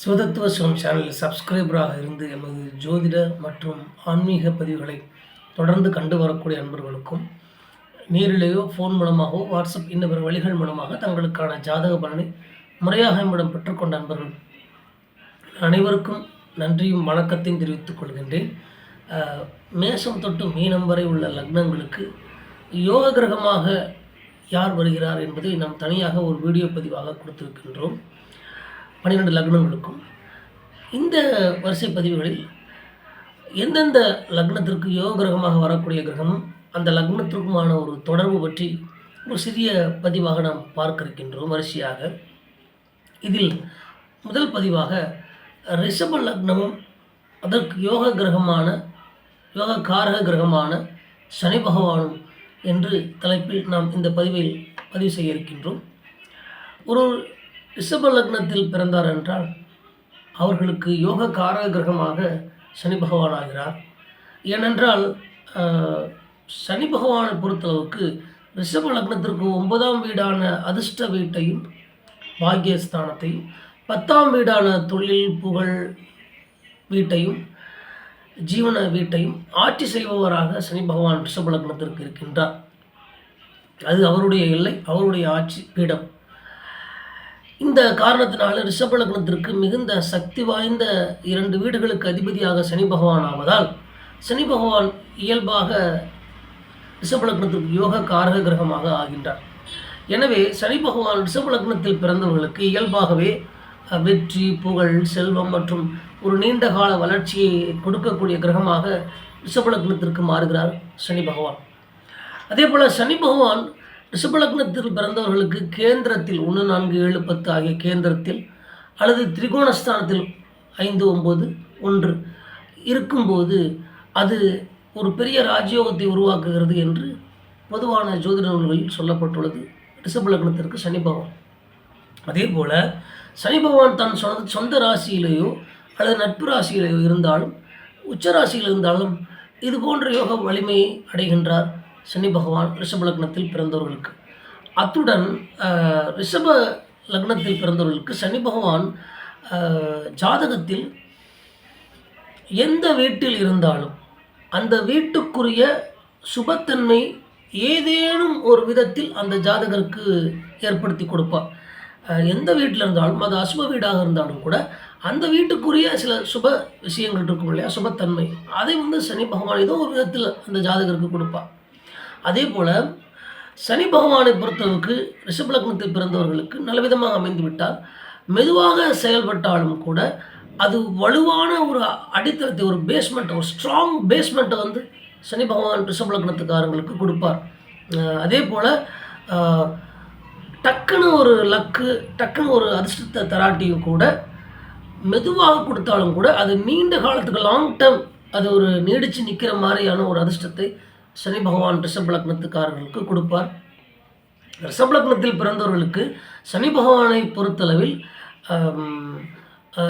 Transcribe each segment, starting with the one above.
சிவதத்துவ சிவம் சேனலில் சப்ஸ்கிரைபராக இருந்து எமது ஜோதிட மற்றும் ஆன்மீக பதிவுகளை தொடர்ந்து கண்டு வரக்கூடிய அன்பர்களுக்கும் நேரிலேயோ ஃபோன் மூலமாகவோ வாட்ஸ்அப் இன்ன வழிகள் மூலமாக தங்களுக்கான ஜாதக பலனை முறையாக நம்மிடம் பெற்றுக்கொண்ட அன்பர்கள் அனைவருக்கும் நன்றியும் வணக்கத்தையும் தெரிவித்துக் கொள்கின்றேன். அஹ், மேஷம் தொட்டு மீனம் வரை உள்ள லக்னங்களுக்கு யோக கிரகமாக யார் வருகிறார் என்பதை நாம் தனியாக ஒரு வீடியோ பதிவாக கொடுத்திருக்கின்றோம். பன்னிரெண்டு லக்னங்களுக்கும் இந்த வரிசை பதிவுகளில் எந்தெந்த லக்னத்திற்கு யோக கிரகமாக வரக்கூடிய கிரகமும் அந்த லக்னத்திற்குமான ஒரு தொடர்பு பற்றி ஒரு சிறிய பதிவாக நாம் பார்க்க இருக்கின்றோம் வரிசையாக. இதில் முதல் பதிவாக ரிஷப லக்னமும் அதற்கு யோக கிரகமான யோக காரக கிரகமான சனி பகவானும் என்று தலைப்பில் நாம் இந்த பதிவில் பதிவு செய்ய இருக்கின்றோம். ஒரு ரிஷப லக்னத்தில் பிறந்தார் என்றால் அவர்களுக்கு யோக காரக கிரகமாக சனி பகவான் ஆகிறார். ஏனென்றால் சனி பகவானை பொறுத்தளவுக்கு ரிஷப லக்னத்திற்கு ஒன்பதாம் வீடான அதிர்ஷ்ட வீட்டையும் பாக்கியஸ்தானத்தையும் பத்தாம் வீடான தொழில் புகழ் வீட்டையும் ஜீவன வீட்டையும் ஆட்சி செய்பவராக சனி பகவான் ரிஷப லக்னத்திற்கு இருக்கின்றார். அது அவருடைய எல்லை அவருடைய ஆட்சி பீடம். இந்த காரணத்தினால ரிஷபலக்னத்திற்கு மிகுந்த சக்தி வாய்ந்த இரண்டு வீடுகளுக்கு அதிபதியாக சனி பகவான் ஆவதால் சனி பகவான் இயல்பாக ரிஷபலக்னத்திற்கு யோக காரக கிரகமாக ஆகின்றார். எனவே சனி பகவான் ரிஷபலக்னத்தில் பிறந்தவர்களுக்கு இயல்பாகவே வெற்றி புகழ் செல்வம் மற்றும் ஒரு நீண்ட கால வளர்ச்சியை கொடுக்கக்கூடிய கிரகமாக ரிஷபலக்னத்திற்கு மாறுகிறார் சனி பகவான். அதே போல் சனி பகவான் ரிஷபலக்னத்தில் பிறந்தவர்களுக்கு கேந்திரத்தில் ஒன்று நான்கு ஏழு பத்து ஆகிய கேந்திரத்தில் அல்லது திரிகோணஸ்தானத்தில் ஐந்து ஒம்பது ஒன்று இருக்கும்போது அது ஒரு பெரிய ராஜயோகத்தை உருவாக்குகிறது என்று பொதுவான ஜோதிட நூல்களில் சொல்லப்பட்டுள்ளது. ரிஷபலக்னத்திற்கு சனி பகவான். அதே போல் சனி பகவான் தன் சொந்த சொந்த ராசியிலேயோ அல்லது நட்பு ராசியிலேயோ இருந்தாலும் உச்ச ராசியில் இருந்தாலும் இது போன்ற யோக வலிமையை அடைகின்றார். சனி பகவான் ரிஷப லக்னத்தில் பிறந்தவர்களுக்கு. அத்துடன் ஆஹ், ரிஷப லக்னத்தில் பிறந்தவர்களுக்கு சனி பகவான் ஆஹ், ஜாதகத்தில் எந்த வீட்டில் இருந்தாலும் அந்த வீட்டுக்குரிய சுபத்தன்மை ஏதேனும் ஒரு விதத்தில் அந்த ஜாதகருக்கு ஏற்படுத்தி கொடுப்பார். எந்த வீட்டில் இருந்தாலும் அது அசுப வீடாக இருந்தாலும் கூட அந்த வீட்டுக்குரிய சில சுப விஷயங்கள் இருக்கும் இல்லையா? சுபத்தன்மை. அதை வந்து சனி பகவான் ஏதோ ஒரு விதத்தில் அந்த ஜாதகருக்கு கொடுப்பார். அதே போல் சனி பகவானை பொறுத்தளவுக்கு ரிஷபலக்னத்தில் பிறந்தவர்களுக்கு நல்லவிதமாக அமைந்து விட்டால் மெதுவாக செயல்பட்டாலும் கூட அது வலுவான ஒரு அடித்தளத்தை ஒரு பேஸ்மெண்ட் ஒரு ஸ்ட்ராங் பேஸ்மெண்ட்டை வந்து சனி பகவான் ரிஷபலக்னத்துக்காரங்களுக்கு கொடுப்பார். அதே போல் டக்குன்னு ஒரு லக்கு டக்குன்னு ஒரு அதிர்ஷ்டத்தை தராட்டியும் கூட மெதுவாக கொடுத்தாலும் கூட அது நீண்ட காலத்துக்கு லாங் டேர்ம் அது ஒரு நீடித்து நிற்கிற மாதிரியான ஒரு அதிர்ஷ்டத்தை சனி பகவான் ரிஷப லக்னத்துக்காரர்களுக்கு கொடுப்பார். ரிஷபலக்னத்தில் பிறந்தவர்களுக்கு சனி பகவானை பொறுத்தளவில்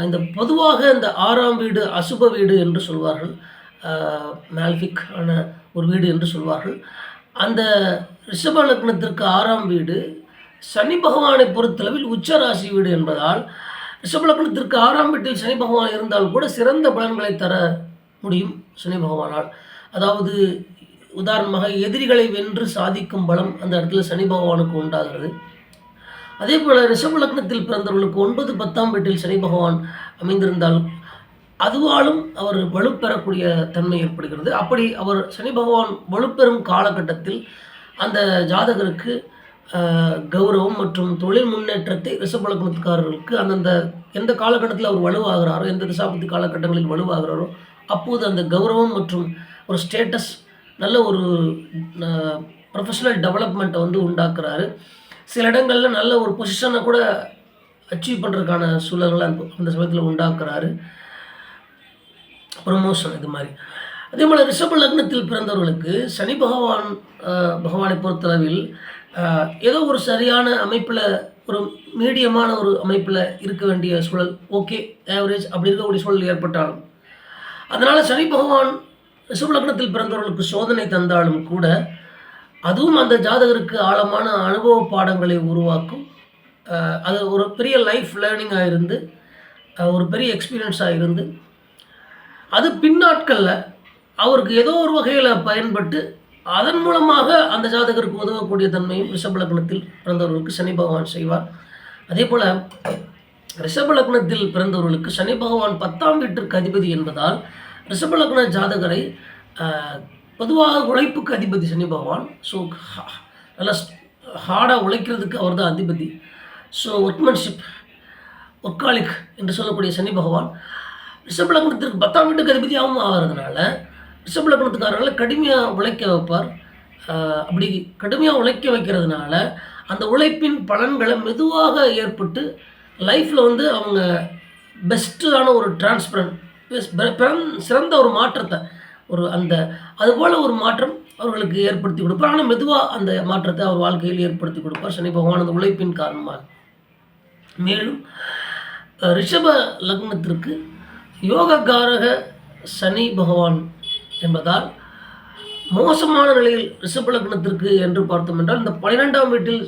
இந்த பொதுவாக இந்த ஆறாம் வீடு அசுப வீடு என்று சொல்வார்கள். மேல்ஃபிக் ஆன ஒரு வீடு என்று சொல்வார்கள். அந்த ரிஷப லக்னத்திற்கு ஆறாம் வீடு சனி பகவானை பொறுத்தளவில் உச்சராசி வீடு என்பதால் ரிஷப லக்னத்திற்கு ஆறாம் வீட்டில் சனி பகவான் இருந்தால் கூட சிறந்த பலன்களை தர முடியும் சனி பகவானால். அதாவது உதாரணமாக எதிரிகளை வென்று சாதிக்கும் பலம் அந்த இடத்துல சனி பகவானுக்கு உண்டாகிறது. அதே போல் ரிஷப லக்னத்தில் பிறந்தவர்களுக்கு ஒன்பது பத்தாம் வீட்டில் சனி பகவான் அமைந்திருந்தால் அதுவாலும் அவர் வலுப்பெறக்கூடிய தன்மை ஏற்படுகிறது. அப்படி அவர் சனி பகவான் வலுப்பெறும் காலகட்டத்தில் அந்த ஜாதகருக்கு கௌரவம் மற்றும் தொழில் முன்னேற்றத்தை ரிஷபலக்னத்துக்காரர்களுக்கு அந்தந்த எந்த காலகட்டத்தில் அவர் வலுவாகிறாரோ எந்த திசாபத்தி காலகட்டங்களில் வலுவாகிறாரோ அப்போது அந்த கௌரவம் மற்றும் ஒரு ஸ்டேட்டஸ் நல்ல ஒரு ப்ரொஃபஷனல் டெவலப்மெண்ட்டை வந்து உண்டாக்குறாரு. சில இடங்களில் நல்ல ஒரு பொசிஷனை கூட அச்சீவ் பண்ணுறதுக்கான சூழல்களை அந்த சமயத்தில் உண்டாக்குறாரு. ப்ரொமோஷன் இது மாதிரி. அதே போல் ரிஷப லக்னத்தில் பிறந்தவர்களுக்கு சனி பகவான் பகவானை பொறுத்தளவில் ஏதோ ஒரு சரியான அமைப்பில் ஒரு மீடியமான ஒரு அமைப்பில் இருக்க வேண்டிய சூழல் ஓகே ஆவரேஜ் அப்படி இருக்கக்கூடிய சூழல் ஏற்பட்டாலும். அதனால் சனி பகவான் ரிஷபலக்னத்தில் பிறந்தவர்களுக்கு சோதனை தந்தாலும் கூட அதுவும் அந்த ஜாதகருக்கு ஆழமான அனுபவ பாடங்களை உருவாக்கும். அது ஒரு பெரிய லைஃப் லேர்னிங்காக இருந்து ஒரு பெரிய எக்ஸ்பீரியன்ஸாக இருந்து அது பின்னாட்களில் அவருக்கு ஏதோ ஒரு வகையில் பயன்பட்டு அதன் மூலமாக அந்த ஜாதகருக்கு உதவக்கூடிய தன்மையும் ரிஷப லக்னத்தில் பிறந்தவர்களுக்கு சனி பகவான் செய்வார். அதே போல் ரிஷப லக்னத்தில் பிறந்தவர்களுக்கு சனி பகவான் பத்தாம் வீட்டிற்கு அதிபதி என்பதால் ரிஷபலக்ன ஜாதகரை பொதுவாக உழைப்புக்கு அதிபதி சனி பகவான். ஸோ நல்லா ஹார்டாக உழைக்கிறதுக்கு அவர் தான் அதிபதி. ஸோ ஒர்க்மன்ஷிப் ஒர்க்காலிக் என்று சொல்லக்கூடிய சனி பகவான் ரிஷபலக்னத்திற்கு பத்தாம் வீட்டுக்கு அதிபதியாகவும் ஆகிறதுனால ரிஷபலக்னத்துக்காரர்களை கடுமையாக உழைக்க வைப்பார். அப்படி கடுமையாக உழைக்க வைக்கிறதுனால அந்த உழைப்பின் பலன்களை மெதுவாக ஏற்பட்டு லைஃப்பில் வந்து அவங்க பெஸ்ட்டான ஒரு டிரான்ஸ்பரண்ட் சிறந்த ஒரு மாற்றத்தை ஒரு அந்த அதுபோல் ஒரு மாற்றம் அவர்களுக்கு ஏற்படுத்தி கொடுப்பார். ஆனால் மெதுவாக அந்த மாற்றத்தை அவர் வாழ்க்கையில் ஏற்படுத்தி கொடுப்பார். சனி பகவான் அந்த உழைப்பின் காரணமாக. மேலும் ரிஷப லக்னத்திற்கு யோகக்காரக சனி பகவான் என்பதால் மோசமான நிலையில் ரிஷப லக்னத்திற்கு என்று பார்த்தோம் என்றால் இந்த பன்னிரெண்டாம் வீட்டில்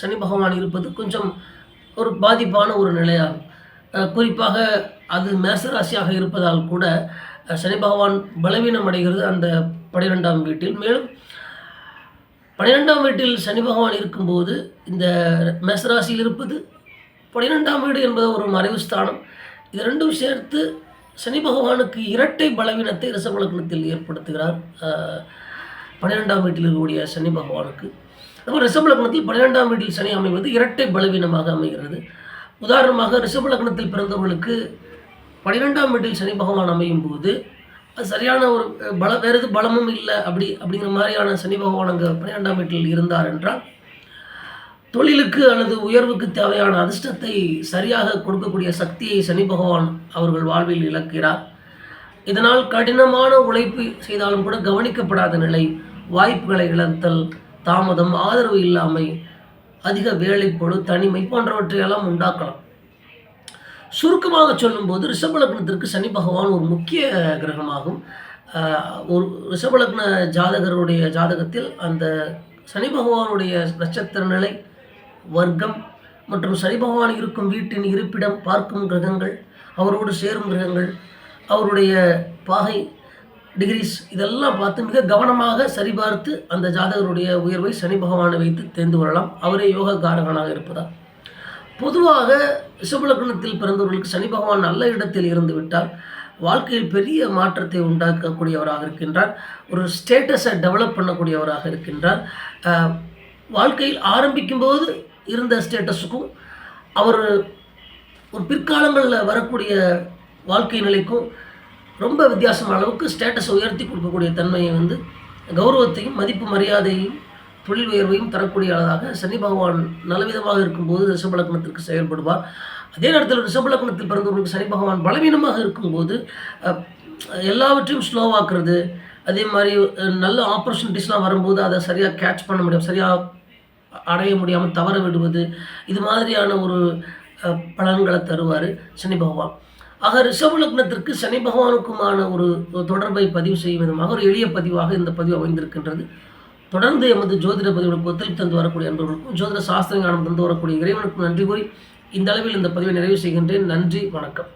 சனி பகவான் இருப்பது கொஞ்சம் ஒரு பாதிப்பான ஒரு நிலையாகும். குறிப்பாக அது மேசராசியாக இருப்பதால் கூட சனி பகவான் பலவீனம் அடைகிறது அந்த பனிரெண்டாம் வீட்டில். மேலும் பனிரெண்டாம் வீட்டில் சனி பகவான் இருக்கும்போது இந்த மேசராசியில் இருப்பது பனிரெண்டாம் வீடு என்பது ஒரு மறைவு ஸ்தானம். இது ரெண்டும் சேர்த்து சனி பகவானுக்கு இரட்டை பலவீனத்தை ரிஷபலக்னத்தில் ஏற்படுத்துகிறார் பனிரெண்டாம் பன்னிரெண்டாம் வீட்டில் இருக்கக்கூடிய சனி பகவானுக்கு. அதுபோல் ரிஷபலக்னத்தில் பன்னிரெண்டாம் வீட்டில் சனி அமைவது இரட்டை பலவீனமாக அமைகிறது. உதாரணமாக ரிஷபலக்னத்தில் பிறந்தவர்களுக்கு பன்னிரெண்டாம் வீட்டில் சனி பகவான் அமையும் போது அது சரியான ஒரு பல வேறு எது பலமும் இல்லை அப்படி அப்படிங்கிற மாதிரியான சனி பகவான் அங்கே பன்னிரெண்டாம் வீட்டில் இருந்தார் என்றால் தொழிலுக்கு அல்லது உயர்வுக்கு தேவையான அதிர்ஷ்டத்தை சரியாக கொடுக்கக்கூடிய சக்தியை சனி பகவான் அவர்கள் வாழ்வில் இழக்கிறார். இதனால் கடினமான உழைப்பு செய்தாலும் கூட கவனிக்கப்படாத நிலை வாய்ப்புகளை இழத்தல் தாமதம் ஆதரவு இல்லாமை அதிக வேலைப்பொழு தனிமை போன்றவற்றையெல்லாம் உண்டாக்கலாம். சுருக்கமாக சொல்லும்போது ரிஷபலக்னத்திற்கு சனி பகவான் ஒரு முக்கிய கிரகமாகும். ஒரு ரிஷபலக்ன ஜாதகருடைய ஜாதகத்தில் அந்த சனி பகவானுடைய நட்சத்திர நிலை வர்க்கம் மற்றும் சனி பகவான் இருக்கும் வீட்டின் இருப்பிடம் பார்க்கும் கிரகங்கள் அவரோடு சேரும் கிரகங்கள் அவருடைய பாகை டிகிரிஸ் இதெல்லாம் பார்த்து மிக கவனமாக சரிபார்த்து அந்த ஜாதகருடைய உயர்வை சனி பகவானை வைத்து தெரிந்து கொள்ளலாம். அவரே யோக காரகனாக இருப்பதால் பொதுவாக ரிஷபலக்னத்தில் பிறந்தவர்களுக்கு சனி பகவான் நல்ல இடத்தில் இருந்து விட்டால் வாழ்க்கையில் பெரிய மாற்றத்தை உண்டாக்கக்கூடியவராக இருக்கின்றார். ஒரு ஸ்டேட்டஸை டெவலப் பண்ணக்கூடியவராக இருக்கின்றார். வாழ்க்கையில் ஆரம்பிக்கும்போது இருந்த ஸ்டேட்டஸுக்கும் அவர் ஒரு பிற்காலங்களில் வரக்கூடிய வாழ்க்கை நிலைக்கும் ரொம்ப வித்தியாசமான அளவுக்கு ஸ்டேட்டஸை உயர்த்தி கொடுக்கக்கூடிய தன்மையை வந்து கௌரவத்தையும் மதிப்பு மரியாதையும் தொழில் உயர்வையும் தரக்கூடியதாக சனி பகவான் நலவிதமாக இருக்கும்போது ரிஷபலக்னத்திற்கு செயல்படுவார். அதே நேரத்தில் ரிஷபலக்னத்தில் பிறந்தவர்களுக்கு சனி பகவான் பலவீனமாக இருக்கும்போது எல்லாவற்றையும் ஸ்லோவாக்குறது அதே மாதிரி நல்ல ஆப்பர்ச்சுனிட்டிஸ்லாம் வரும்போது அதை சரியாக கேட்ச் பண்ண முடியும் சரியாக அடைய முடியாமல் தவற விடுவது இது மாதிரியான ஒரு பலன்களை தருவார் சனி பகவான். ஆக ரிஷப லக்னத்திற்கு சனி பகவானுக்குமான ஒரு தொடர்பை பதிவு செய்யும் விதமாக ஒரு எளிய பதிவாக இந்த பதிவு அமைந்திருக்கின்றது. தொடர்ந்து எமது ஜோதிட பதிவுகளுக்கு ஒத்துழைப்பு தந்து வரக்கூடிய அன்பர்களுக்கும் ஜோதிட சாஸ்திர ஞானம் தந்து வரக்கூடிய இறைவனுக்கும் நன்றி கூறி இந்த அளவில் இந்த பதிவை நிறைவு செய்கின்றேன். நன்றி வணக்கம்.